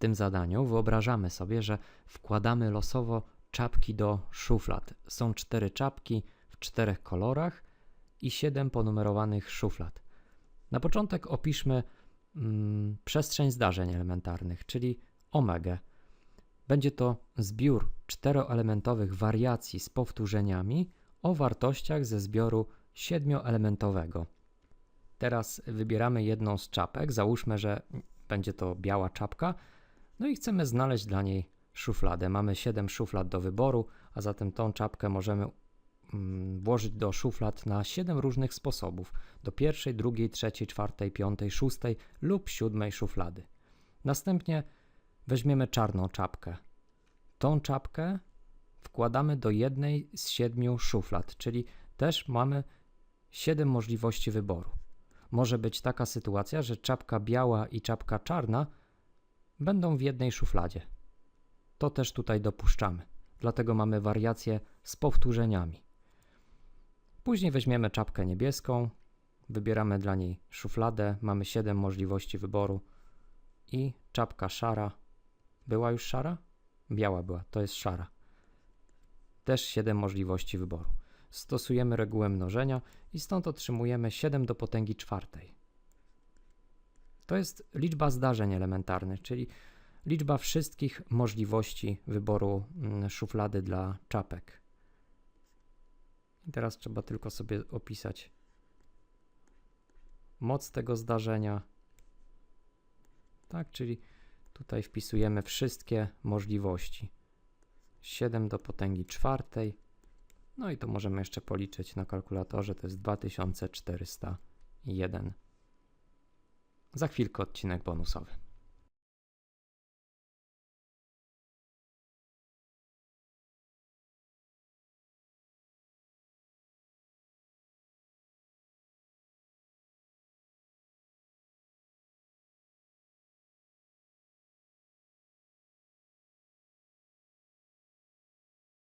tym zadaniu wyobrażamy sobie, że wkładamy losowo czapki do szuflad. Są cztery czapki w czterech kolorach i siedem ponumerowanych szuflad. Na początek opiszmy mm, przestrzeń zdarzeń elementarnych, czyli omegę. Będzie to zbiór czteroelementowych wariacji z powtórzeniami o wartościach ze zbioru siedmioelementowego. Teraz wybieramy jedną z czapek. Załóżmy, że będzie to biała czapka. No i chcemy znaleźć dla niej szufladę. Mamy 7 szuflad do wyboru, a zatem tą czapkę możemy mm, włożyć do szuflad na 7 różnych sposobów. Do pierwszej, drugiej, trzeciej, czwartej, piątej, szóstej lub siódmej szuflady. Następnie weźmiemy czarną czapkę. Tą czapkę wkładamy do jednej z siedmiu szuflad, czyli też mamy 7 możliwości wyboru. Może być taka sytuacja, że czapka biała i czapka czarna będą w jednej szufladzie. To też tutaj dopuszczamy. Dlatego mamy wariację z powtórzeniami. Później weźmiemy czapkę niebieską, wybieramy dla niej szufladę, mamy 7 możliwości wyboru i czapka szara. Była już szara? Biała była, to jest szara. Też 7 możliwości wyboru. Stosujemy regułę mnożenia i stąd otrzymujemy 7 do potęgi czwartej. To jest liczba zdarzeń elementarnych, czyli liczba wszystkich możliwości wyboru mm, szuflady dla czapek. I teraz trzeba tylko sobie opisać moc tego zdarzenia. Tak, czyli tutaj wpisujemy wszystkie możliwości. 7 do potęgi czwartej. No i to możemy jeszcze policzyć na kalkulatorze, to jest 2401. Za chwilkę odcinek bonusowy.